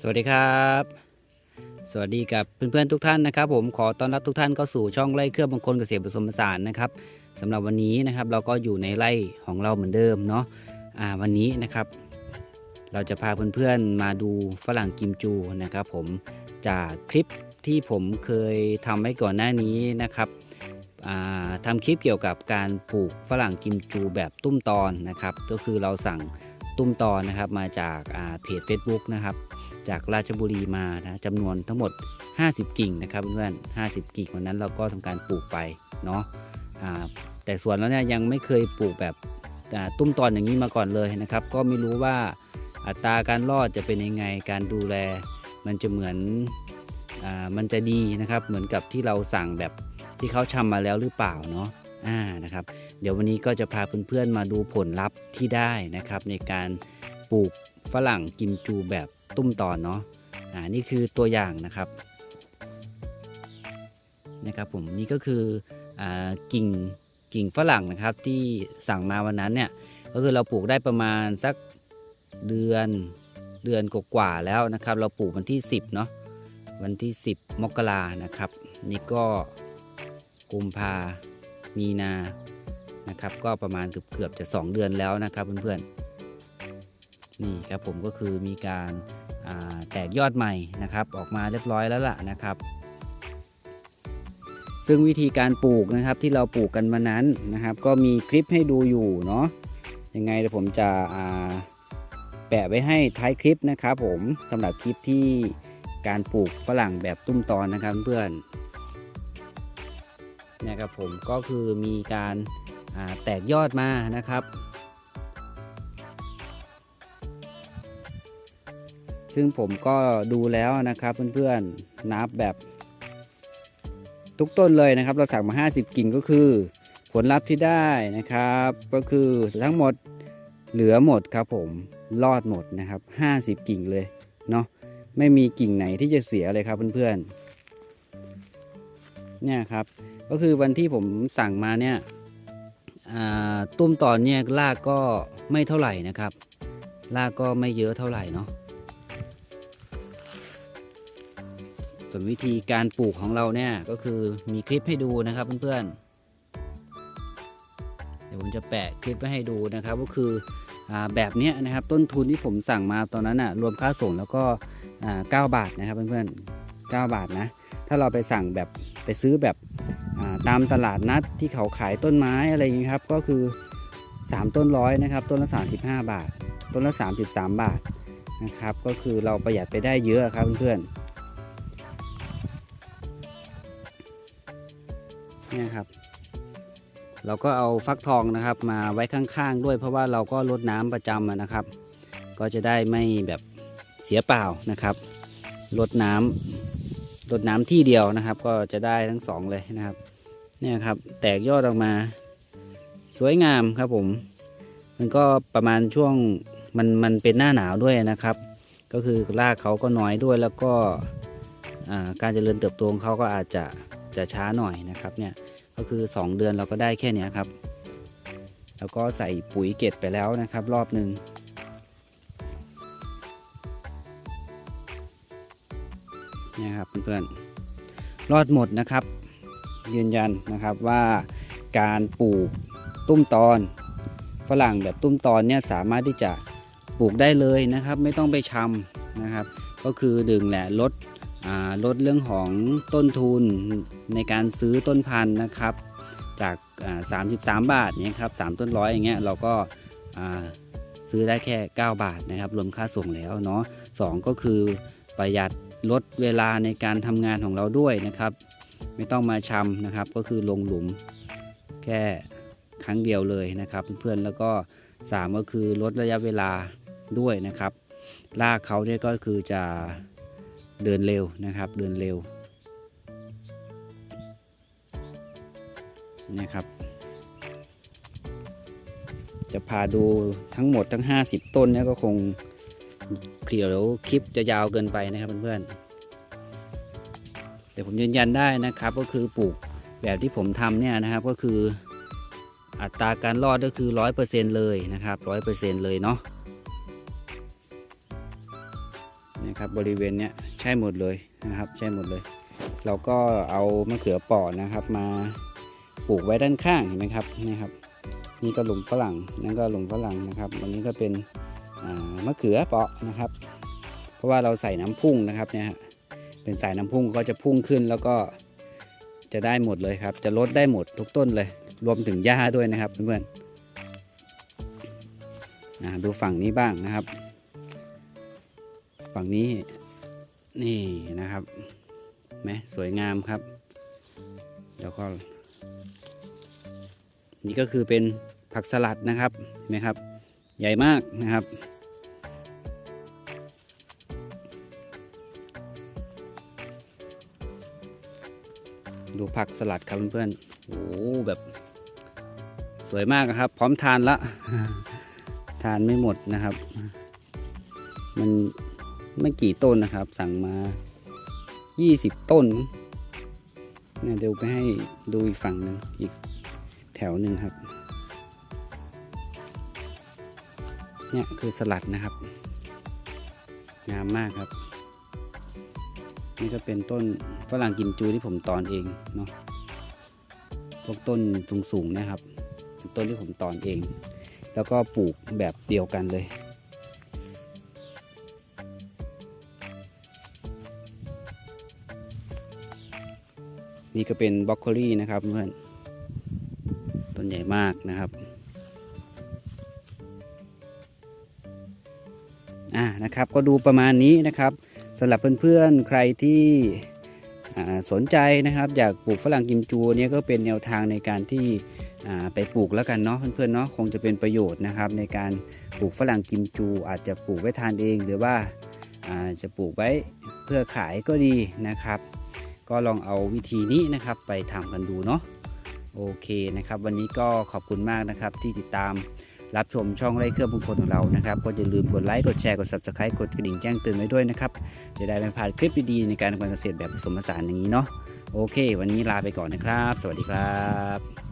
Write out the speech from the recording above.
สวัสดีครับ สวัสดีกับเพื่อนๆทุกท่านนะครับ ผมขอต้อนรับทุกท่านเข้าสู่ช่องไร่เครื่องบางคนเกษตรผสมผสานนะครับสำหรับวันนี้นะครับเราก็อยู่ในไร่ของเราเหมือนเดิมเนาะอ่าวันนี้นะครับ เราจะพาเพื่อนๆมาดูฝรั่งกิมจูนะครับ ผมจากคลิปที่ผมเคยทำไว้ก่อนหน้านี้นะครับอ่าทำคลิปเกี่ยวกับการปลูกฝรั่งกิมจูแบบตุ้มตอนนะครับ ก็คือเราสั่งตุ้มตอนนะครับมาจากาเพจ Facebook นะครับ จากราชบุรีมานะจำนวนทั้งหมด 50 กิ่งนะครับเพื่อนๆ50 กิ่งวันนั้นเราก็ทำการปลูกไปเนาะแต่ส่วนแล้วเนี่ยยังไม่เคยปลูกแบบตุ้มตอนอย่างนี้มาก่อนเลยนะครับ ก็ไม่รู้ว่าอัตราการรอดจะเป็นยังไงการดูแล มันจะเหมือนอมันจะดีนะครับ เหมือนกับที่เราสั่งแบบที่เขาชำมาแล้วหรือเปล่าเนาะอ่านะครับ เดี๋ยววันนี้ก็จะพาเพื่อนๆมาดูผลลัพธ์ที่ได้นะครับ ในการ ปลูกฝรั่งกิมจูแบบตุ้มตอนเนาะอ่านี่คือตัวอย่างนะครับนะครับผมนี่ก็คืออ่ากิ่งกิ่งฝรั่งนะครับที่สั่งมาวันนั้นเนี่ยก็คือเราปลูกได้ประมาณสักเดือนเดือนกว่าแล้วนะครับ เราปลูกวันที่ 10เนาะวันที่ 10 มกรานะครับ นี่ก็กุมภามีนานะครับ ก็ประมาณเกือบเกือบจะ 2 เดือนแล้วนะครับเพื่อนๆ นี่ครับผมก็คือมีการาแตกยอดใหม่นะครับ ออกมาเรียบร้อยแล้วล่ะนะครับ ซึ่งวิธีการปลูกนะครับที่เราปลูกกันมานั้นนะครับ ก็มีคลิปให้ดูอยู่เนาะยังไงเดี๋ยวผมจะแปะไว้ให้ท้ายคลิปนะครับผมสำหรับคลิปที่การปลูกฝรั่งแบบตุ้มตอนนะครับเพื่อนเนี่ยครับผมก็คือมีการาแตกยอดมานะครับ ซึ่งผมก็ดูแล้วนะครับเพื่อนๆนับแบบทุกต้นเลยนะครับ เราสั่งมา 50 กิ่งก็คือ ผลลัพธ์ที่ได้นะครับ ก็คือทั้งหมดเหลือหมดครับผมรอดหมดนะครับ 50 กิ่งเลยเนาะไม่มีกิ่งไหนที่จะเสียเลยครับเพื่อนๆเนี่ยครับก็คือวันที่ผมสั่งมาเนี่ยตุ้มตอนเนี่ยรากก็ไม่เท่าไหร่นะครับรากก็ไม่เยอะเท่าไหร่เนาะ ส่วนวิธีการปลูกของเราเนี่ยก็คือมีคลิปให้ดูนะครับเพื่อนๆ เดี๋ยวผมจะแปะคลิปไว้ให้ดูนะครับก็คืออแบบนี้นะครับต้นทุนที่ผมสั่งมาตอนนั้นอะรวมค่าส่งแล้วก็อ่า9บาทนะครับเพื่อนๆ 9 บาทนะ ถ้าเราไปสั่งแบบไปซื้อแบบตามตลาดนัดที่เขาขายต้นไม้อะไรอย่างนี้ครับก็คือ 3 ต้นร้อยนะครับต้นละ 35 บาท ต้นละ 33 บาทนะครับก็คือเราประหยัดไปได้เยอะครับเพื่อนๆ เนี่ยครับ เราก็เอาฟักทองนะครับ มาไว้ข้างๆด้วย เพราะว่าเราก็ลดน้ำประจำนะครับ ก็จะได้ไม่แบบเสียเปล่านะครับลดน้ำลดน้ำที่เดียวนะครับ ก็จะได้ทั้งสองเลยนะครับเนี่ยครับ แตกยอดออกมา สวยงามครับผม มันก็ประมาณช่วงมันมันเป็นหน้าหนาวด้วยนะครับ ก็คือรากเขาก็น้อยด้วยแล้วก็การเจริญเติบโตของเขาก็อาจจะ จะช้าหน่อยนะครับเนี่ยก็คือ 2 เดือนเราก็ได้แค่เนี้ยครับ แล้วก็ใส่ปุ๋ยเกตไปแล้วนะครับ รอบหนึ่งเนี่ยครับเพื่อนๆรอดหมดนะครับ ยืนยันนะครับว่าการปลูกตุ้มตอนฝรั่งแบบตุ้มตอนเนี่ยสามารถที่จะปลูกได้เลยนะครับ ไม่ต้องไปชำนะครับ ก็คือดึงแหละลด ลดเรื่องของต้นทุนในการซื้อต้นพันธุ์นะครับ จากา33 บาทเนี่ยครับ3ต้นร้อยอย่างเงี้ยเราก็าซื้อได้แค่ 9 บาทนะครับรวมค่าส่งแล้วเนาะสองก็คือประหยัดลดเวลาในการทำงานของเราด้วยนะครับ ไม่ต้องมาชำนะครับ ก็คือลงหลุมแค่ครั้งเดียวเลยนะครับ เพื่อนๆแล้วก็สามก็คือลดระยะเวลาด้วยนะครับรากเขาเนี่ยก็คือจะ เดินเร็วนะครับ เดินเร็วนะครับ จะพาดูทั้งหมดทั้ง 50 ต้นเนี่ยก็คงเขียวคลิปจะยาวเกินไปนะครับเพื่อนๆแต่ผมยืนยันได้นะครับก็คือปลูกแบบที่ผมทำเนี่ยนะครับก็คืออัตราการรอดก็คือ 100%เลยนะครับ 100%เลยเนาะ นะครับ บริเวณเนี้ยใช่หมดเลยนะครับ ใช่หมดเลย เราก็เอามะเขือปราะนะครับ มาปลูกไว้ด้านข้างเห็นไหมครับนี่ครับ นี่ก็หลุมฝรั่งนั่นก็หลุมฝรั่งนะครับวันนี้ก็เป็นมะเขือเปราะนะครับ เพราะว่าเราใส่น้ำพุ่งนะครับเนี่ยเป็นสายน้ำพุ่งก็จะพุ่งขึ้นแล้วก็จะได้หมดเลยครับ จะลดได้หมดทุกต้นเลย รวมถึงหญ้าด้วยนะครับเพื่อนๆดูฝั่งนี้บ้างนะครับ ฝั่งนี้นี่นะครับไหมสวยงามครับ แล้วก็ นี่ก็คือเป็นผักสลัดนะครับเห็นไหมครับ ใหญ่มากนะครับ ดูผักสลัดครับเพื่อนๆโอ้โหแบบสวยมากครับ พร้อมทานละ ทานไม่หมดนะครับ มัน ไม่กี่ต้นนะครับ สั่งมา 20 ต้นเนี่ยเดี๋ยวไปให้ดูอีกฝั่งหนึ่งอีกแถวหนึ่งครับ เนี่ยคือสลัดนะครับ งามมากครับ นี่ก็เป็นต้นฝรั่งกิมจูที่ผมตอนเองเนาะพวกต้นสูงๆนะครับ ต้นที่ผมตอนเอง แล้วก็ปลูกแบบเดียวกันเลย นี่ก็เป็นบรอกโคลีนะครับเพื่อนต้นใหญ่มากนะครับอ่านะครับก็ดูประมาณนี้นะครับสำหรับเพื่อนๆใครที่สนใจนะครับอยากปลูกฝรั่งกิมจูเนี่ยก็เป็นแนวทางในการที่ไปปลูกแล้วกันเนาะเพื่อนๆเนาะคงจะเป็นประโยชน์นะครับ ในการปลูกฝรั่งกิมจู อาจจะปลูกไว้ทานเองหรือว่าอ่าจะปลูกไว้เพื่อขายก็ดีนะครับ ก็ลองเอาวิธีนี้นะครับไปทำกันดูเนาะโอเคนะครับ วันนี้ก็ขอบคุณมากนะครับที่ติดตามรับชมช่องไร่เครื่องมงคลของเรานะครับ ก็อย่าลืมกดไลค์กดแชร์กด subscribe กดกระดิ่งแจ้งเตือนไว้ด้วยนะครับจะได้ไม่พลาดคลิปดีๆในการทำการเกษตรแบบผสมผสานอย่างนี้เนาะโอเค วันนี้ลาไปก่อนนะครับ สวัสดีครับ